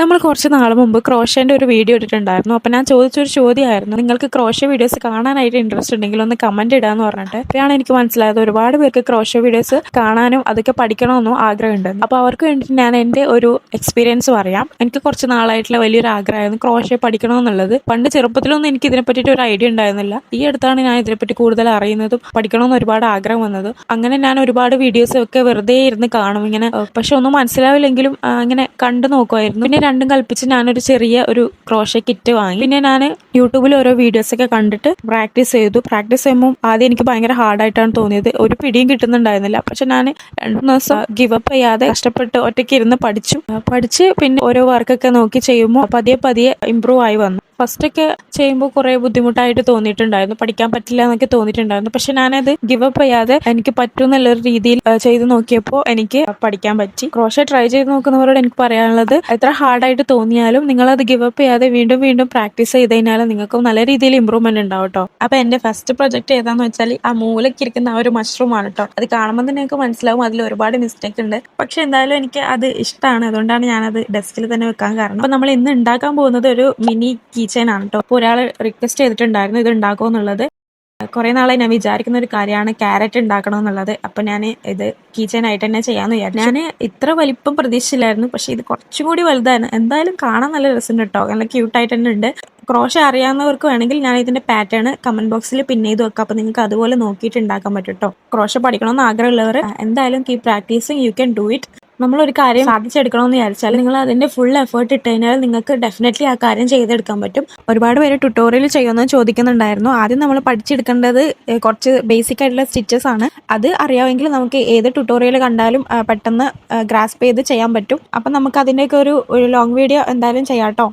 നമ്മൾ കുറച്ച് നാൾ മുമ്പ് ക്രോഷേന്റെ ഒരു വീഡിയോ ഇട്ടിട്ടുണ്ടായിരുന്നു. അപ്പോൾ ഞാൻ ചോദിച്ചൊരു ചോദ്യമായിരുന്നു. നിങ്ങൾക്ക് ക്രോഷ വീഡിയോസ് കാണാനായിട്ട് ഇൻട്രസ്റ്റ് ഉണ്ടെങ്കിൽ ഒന്ന് കമന്റ് ഇടാന്ന് പറഞ്ഞിട്ട് അപ്പോഴാണ് എനിക്ക് മനസ്സിലായത്. ഒരുപാട് പേർക്ക് ക്രോഷ വീഡിയോസ് കാണാനും അതൊക്കെ പഠിക്കണമെന്നും ആഗ്രഹമുണ്ട് അപ്പോൾ അവർക്ക് വേണ്ടിയിട്ട് ഞാൻ എന്റെ ഒരു എക്സ്പീരിയൻസ് പറയാം. എനിക്ക് കുറച്ച് നാളായിട്ടുള്ള വലിയൊരു ആഗ്രഹമായിരുന്നു ക്രോഷ പഠിക്കണമെന്നുള്ളത്. പണ്ട് ചെറുപ്പത്തിലൊന്നും എനിക്ക് ഇതിനെ പറ്റിയിട്ട് ഒരു ഐഡിയ ഉണ്ടായിരുന്നില്ല. ഈ അടുത്താണ് ഞാൻ ഇതിനെപ്പറ്റി കൂടുതൽ അറിയുന്നതും പഠിക്കണമെന്ന് ഒരുപാട് ആഗ്രഹം വന്നത്. അങ്ങനെ ഞാൻ ഒരുപാട് വീഡിയോസ് ഒക്കെ വെറുതെ ഇരുന്ന് കാണും. ഇങ്ങനെ പക്ഷെ ഒന്നും മനസ്സിലാവില്ലെങ്കിലും അങ്ങനെ കണ്ടു നോക്കുമായിരുന്നു. പിന്നെ രണ്ടും കൽപ്പിച്ച് ഞാനൊരു ചെറിയ ഒരു ക്രോഷ കിറ്റ് വാങ്ങി. പിന്നെ ഞാൻ യൂട്യൂബിൽ ഓരോ വീഡിയോസ് ഒക്കെ കണ്ടിട്ട് പ്രാക്ടീസ് ചെയ്തു. പ്രാക്ടീസ് ചെയ്യുമ്പോൾ ആദ്യം എനിക്ക് ഭയങ്കര ഹാർഡായിട്ടാണ് തോന്നിയത്. ഒരു പിടിയും കിട്ടുന്നുണ്ടായിരുന്നില്ല. പക്ഷെ ഞാൻ രണ്ടു ദിവസം ഗിവപ്പ് ചെയ്യാതെ കഷ്ടപ്പെട്ട് ഒറ്റയ്ക്ക് ഇരുന്ന് പഠിച്ചു. പഠിച്ച് പിന്നെ ഓരോ വർക്കൊക്കെ നോക്കി ചെയ്യുമ്പോൾ പതിയെ പതിയെ ഇമ്പ്രൂവ് ആയി വന്നു. ഫസ്റ്റ് ഒക്കെ ചെയ്യുമ്പോൾ കുറേ ബുദ്ധിമുട്ടായിട്ട് തോന്നിയിട്ടുണ്ടായിരുന്നു. പഠിക്കാൻ പറ്റില്ല എന്നൊക്കെ തോന്നിയിട്ടുണ്ടായിരുന്നു. പക്ഷെ ഞാനത് ഗിവ് അപ്പ് ചെയ്യാതെ എനിക്ക് പറ്റും എന്നുള്ളൊരു രീതിയിൽ ചെയ്ത് നോക്കിയപ്പോൾ എനിക്ക് പഠിക്കാൻ പറ്റി. ക്രോഷ ട്രൈ ചെയ്ത് നോക്കുന്നവരോട് എനിക്ക് പറയാനുള്ളത് എത്ര ഹാർഡായിട്ട് തോന്നിയാലും നിങ്ങളത് ഗിവ് അപ്പ് ചെയ്യാതെ വീണ്ടും വീണ്ടും പ്രാക്ടീസ് ചെയ്ത് കഴിഞ്ഞാൽ നിങ്ങൾക്ക് നല്ല രീതിയിൽ ഇമ്പ്രൂവ്മെന്റ് ഉണ്ടാവും കേട്ടോ. അപ്പൊ എന്റെ ഫസ്റ്റ് പ്രൊജക്ട് ഏതാന്ന് വെച്ചാൽ ആ മൂലക്കിരിക്കുന്ന ആ ഒരു മഷ്റൂം ആണ് കേട്ടോ. അത് കാണുമ്പോൾ തന്നെ നിങ്ങൾക്ക് മനസ്സിലാവും അതിൽ ഒരുപാട് മിസ്റ്റേക്ക് ഉണ്ട്. പക്ഷെ എന്തായാലും എനിക്ക് അത് ഇഷ്ടമാണ്. അതുകൊണ്ടാണ് ഞാനത് ഡെസ്കിൽ തന്നെ വെക്കാൻ കാരണം. അപ്പൊ നമ്മൾ ഇന്ന് ഉണ്ടാക്കാൻ പോകുന്നത് ഒരു മിനി കീ ചെയിൻ ആണ് കേട്ടോ. അപ്പോൾ ഒരാൾ റിക്വസ്റ്റ് ചെയ്തിട്ടുണ്ടായിരുന്നു ഇത് ഉണ്ടാക്കുമോ എന്നുള്ളത്. കുറേ നാളായി ഞാൻ വിചാരിക്കുന്ന ഒരു കാര്യമാണ് ക്യാരറ്റ് ഉണ്ടാക്കണം എന്നുള്ളത്. അപ്പം ഞാൻ ഇത് കീച്ചൻ തന്നെ ചെയ്യാമെന്ന് വിചാരിച്ചു. ഞാൻ ഇത്ര വലിപ്പം പ്രതീക്ഷിച്ചില്ലായിരുന്നു. പക്ഷേ ഇത് കുറച്ചും കൂടി വലുതാണ്. എന്തായാലും കാണാൻ നല്ല രസമുണ്ട് കേട്ടോ. നല്ല ക്യൂട്ടായിട്ട് തന്നെ ഉണ്ട്. ക്രോഷ അറിയാവുന്നവർക്ക് വേണമെങ്കിൽ ഞാൻ ഇതിന്റെ പാറ്റേൺ കമന്റ് ബോക്സിൽ പിൻ ചെയ്ത് വെക്കാം. അപ്പോൾ നിങ്ങൾക്ക് അതുപോലെ നോക്കിയിട്ട് ഉണ്ടാക്കാൻ പറ്റും കേട്ടോ. ക്രോഷ പഠിക്കണമെന്ന് ആഗ്രഹമുള്ളവർ എന്തായാലും keep practising you can do it നമ്മളൊരു കാര്യം സാധിച്ചെടുക്കണമെന്ന് വിചാരിച്ചാൽ നിങ്ങൾ അതിന്റെ ഫുൾ എഫേർട്ട് ഇട്ട് കഴിഞ്ഞാൽ നിങ്ങൾക്ക് ഡെഫിനറ്റ്ലി ആ കാര്യം ചെയ്തെടുക്കാൻ പറ്റും. ഒരുപാട് പേര് ട്യൂട്ടോറിയൽ ചെയ്യുമെന്ന് ചോദിക്കുന്നുണ്ടായിരുന്നു. ആദ്യം നമ്മൾ പഠിച്ചെടുക്കേണ്ടത് കുറച്ച് ബേസിക് ആയിട്ടുള്ള സ്റ്റിച്ചസ് ആണ്. അത് അറിയാമെങ്കിൽ നമുക്ക് ഏത് ട്യൂട്ടോറിയൽ കണ്ടാലും പെട്ടെന്ന് ഗ്രാസ്പ് ചെയ്ത് ചെയ്യാൻ പറ്റും. അപ്പം നമുക്ക് അതിന്റെയൊക്കെ ഒരു ഒരു ലോങ് വീഡിയോ എന്തായാലും ചെയ്യാം കേട്ടോ